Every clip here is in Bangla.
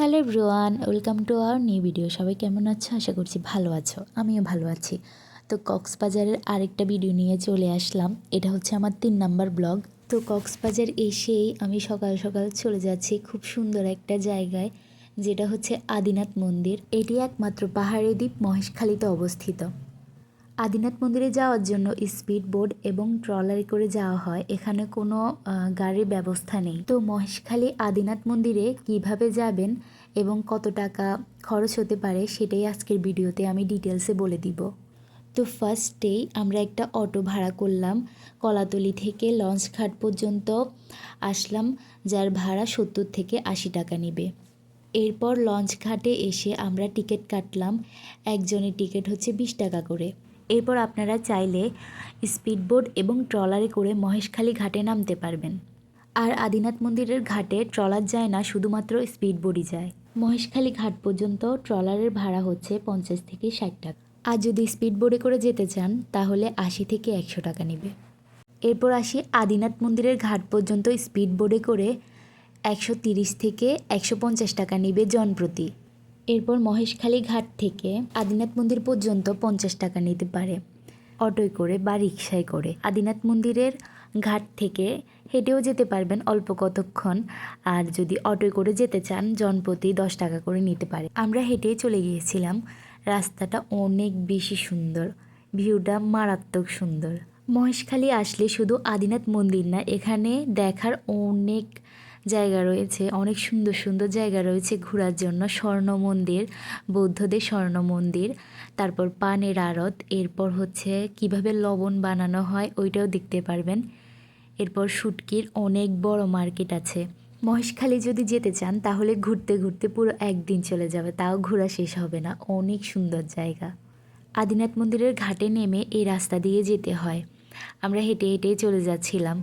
Hello everyone, welcome to our new video. সবাই কেমন আছো? আশা করছি ভালো আছো। আমিও ভালো আছি। তো কক্সবাজারের আরেকটা ভিডিও নিয়ে চলে আসলাম। এটা হচ্ছে আমার তিন নাম্বার ব্লগ। তো কক্সবাজার এসেই আমি সকাল সকাল চলে যাচ্ছি খুব সুন্দর একটা জায়গায়, যেটা হচ্ছে আদিনাথ মন্দির। এটি একমাত্র পাহাড়ি দ্বীপ মহেশখালীতে অবস্থিত। আদিনাথ মন্দিরে যাওয়ার জন্য স্পিড বোট এবং ট্রলারে করে যাওয়া হয়। এখানে কোনো গাড়ির ব্যবস্থা নেই। তো মহেশখালী আদিনাথ মন্দিরে কীভাবে যাবেন এবং কত টাকা খরচ হতে পারে সেটাই আজকের ভিডিওতে আমি ডিটেলসে বলে দিব। তো ফার্স্টেই আমরা একটা অটো ভাড়া করলাম। কলাতলি থেকে লঞ্চ ঘাট পর্যন্ত আসলাম, যার ভাড়া সত্তর থেকে আশি টাকা নেবে। এরপর লঞ্চ ঘাটে এসে আমরা টিকিট কাটলাম। একজনের টিকিট হচ্ছে বিশ টাকা করে। এরপর আপনারা চাইলে স্পিডবোট এবং ট্রলারে করে মহেশখালী ঘাটে নামতে পারবেন। আর আদিনাথ মন্দিরের ঘাটে ট্রলার যায় না, শুধুমাত্র স্পিডবোটই যায়। মহেশখালী ঘাট পর্যন্ত ট্রলারের ভাড়া হচ্ছে পঞ্চাশ থেকে ষাট টাকা। আর যদি স্পিডবোটে করে যেতে চান, তাহলে আশি থেকে একশো টাকা নেবে। এরপর আসি আদিনাথ মন্দিরের ঘাট পর্যন্ত স্পিড বোর্ডে করে একশো তিরিশ থেকে একশো পঞ্চাশ টাকা নেবে জনপ্রতি। এরপর মহেশখালী ঘাট থেকে আদিনাথ মন্দির পর্যন্ত পঞ্চাশ টাকা নিতে পারে। অটোয় করে বা রিক্সায় করে। আদিনাথ মন্দিরের ঘাট থেকে হেঁটেও যেতে পারবেন অল্প কতক্ষণ। আর যদি অটোয় করে যেতে চান, জনপ্রতি দশ টাকা করে নিতে পারে। আমরা হেঁটেই চলে গিয়েছিলাম। রাস্তাটা অনেক বেশি সুন্দর। ভিউটা মারাত্মক সুন্দর। মহেশখালী আসলে শুধু আদিনাথ মন্দির না, এখানে দেখার অনেক জায়গা রয়েছে, অনেক সুন্দর সুন্দর জায়গা রয়েছে ঘোরার জন্য। স্বর্ণ মন্দির, বৌদ্ধদের স্বর্ণ মন্দির, তারপর পানের আড়ত, এরপর হচ্ছে কীভাবে লবণ বানানো হয় ওইটাও দেখতে পারবেন। এরপর শুটকির অনেক বড় মার্কেট আছে। মহেশখালী যদি যেতে চান তাহলে ঘুরতে ঘুরতে পুরো একদিন চলে যাবে, তাও ঘোরা শেষ হবে না। অনেক সুন্দর জায়গা। আদিনাথ মন্দিরের ঘাটে নেমে এই রাস্তা দিয়ে যেতে হয়। আমরা হেঁটে হেঁটে চলে যাচ্ছিলাম।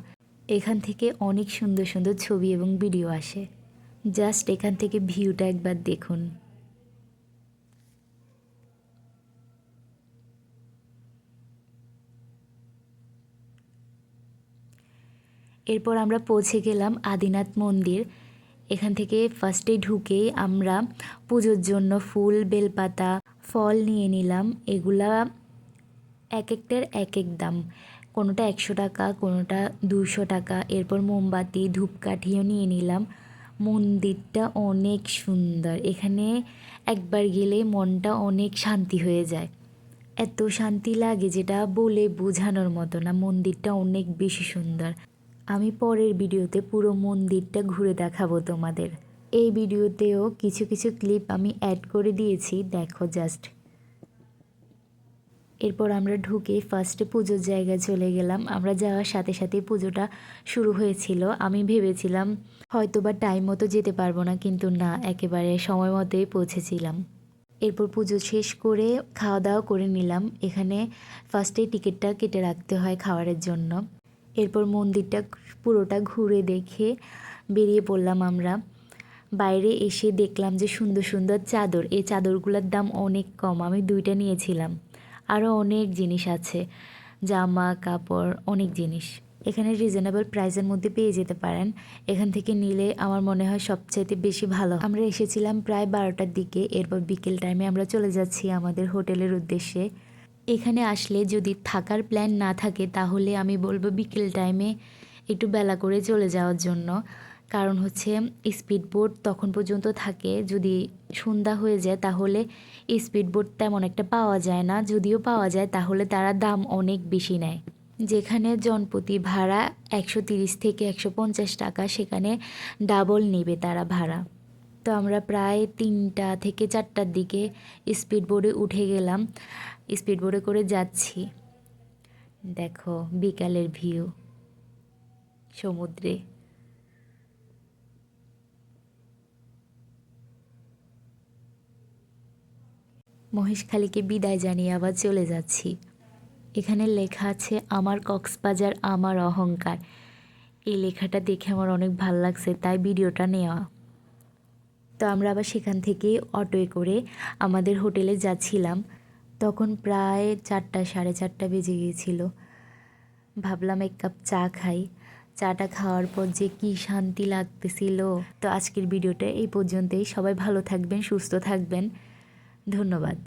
এখান থেকে অনেক সুন্দর সুন্দর ছবি এবং ভিডিও আসে। জাস্ট এখান থেকে ভিউটা একবার দেখুন। এরপর আমরা পৌঁছে গেলাম আদিনাথ মন্দির। এখান থেকে ফার্স্টে ঢুকেই আমরা পুজোর জন্য ফুল, বেলপাতা, ফল নিয়ে নিলাম। এগুলা এক একটার এক এক দাম। কোনোটা একশো টাকা, কোনোটা দুশো টাকা। এরপর মোমবাতি, ধূপকাঠিও নিয়ে নিলাম। মন্দিরটা অনেক সুন্দর। এখানে একবার গেলে মনটা অনেক শান্তি হয়ে যায়। এত শান্তি লাগে যেটা বলে বোঝানোর মতো না। মন্দিরটা অনেক বেশি সুন্দর। আমি পরের ভিডিওতে পুরো মন্দিরটা ঘুরে দেখাবো তোমাদের। এই ভিডিওতেও কিছু কিছু ক্লিপ আমি অ্যাড করে দিয়েছি। দেখো জাস্ট এরপর আমরা ঢুকে ফার্স্টে পুজোর জায়গায় চলে গেলাম। আমরা যাওয়ার সাথে সাথে পুজোটা শুরু হয়েছিল। আমি ভেবেছিলাম হয়তো বা টাইম মতো যেতে পারব না। কিন্তু না, একেবারে সময় মতোই পৌঁছেছিলাম। এরপর পুজো শেষ করে খাওয়া দাওয়া করে নিলাম। এখানে ফার্স্টেই টিকিটটা কেটে রাখতে হয় খাওয়ারের জন্য। এরপর মন্দিরটা পুরোটা ঘুরে দেখে বেরিয়ে পড়লাম আমরা। বাইরে এসে দেখলাম যে সুন্দর সুন্দর চাদর। এই চাদরগুলোর দাম অনেক কম। আমি দুইটা নিয়েছিলাম। আরও অনেক জিনিস আছে। জামা, কাপড়, অনেক জিনিস। এখানে রিজনেবল প্রাইসের মধ্যে পেয়ে যেতে পারেন। এখান থেকে নিলে আমার মনে হয় সবচাইতে বেশি ভালো। আমরা এসেছিলাম প্রায় বারোটার দিকে। এরপর বিকেল টাইমে আমরা চলে যাচ্ছি আমাদের হোটেলের উদ্দেশ্যে। এখানে আসলে যদি থাকার প্ল্যান না থাকে, তাহলে আমি বলব বিকেল টাইমে একটু বেলা করে চলে যাওয়ার জন্য। কারণ হচ্ছে স্পিড বোট তখন পর্যন্ত থাকে। যদি সন্ধ্যা হয়ে যায় তাহলে স্পিড বোট তেমন একটা পাওয়া যায় না। যদিও পাওয়া যায় তাহলে তারা দাম অনেক বেশি নেয়। যেখানে জনপ্রতি ভাড়া একশো তিরিশ থেকে একশো পঞ্চাশ টাকা, সেখানে ডাবল নেবে তারা ভাড়া। তো আমরা প্রায় তিনটা থেকে চারটার দিকে স্পিড বোর্ডে উঠে গেলাম। স্পিড বোর্ডে করে যাচ্ছি। দেখো বিকালের ভিউ সমুদ্রে। মহেশখালীকে বিদায় জানিয়ে আবার চলে যাচ্ছি। এখানে লেখা আছে, আমার কক্সবাজার, আমার অহংকার। এই লেখাটা দেখে আমার অনেক ভালো লাগছে, তাই ভিডিওটা নেওয়া। তো আমরা আবার সেখান থেকে অটোয় করে আমাদের হোটেলে যাচ্ছিলাম। তখন প্রায় চারটা, সাড়ে চারটা বেজে গিয়েছিল। ভাবলাম এক কাপ চা খাই। চাটা খাওয়ার পর যে কি শান্তি লাগতেছিল। তো আজকের ভিডিওটা এই পর্যন্তই। সবাই ভালো থাকবেন, সুস্থ থাকবেন। ধন্যবাদ।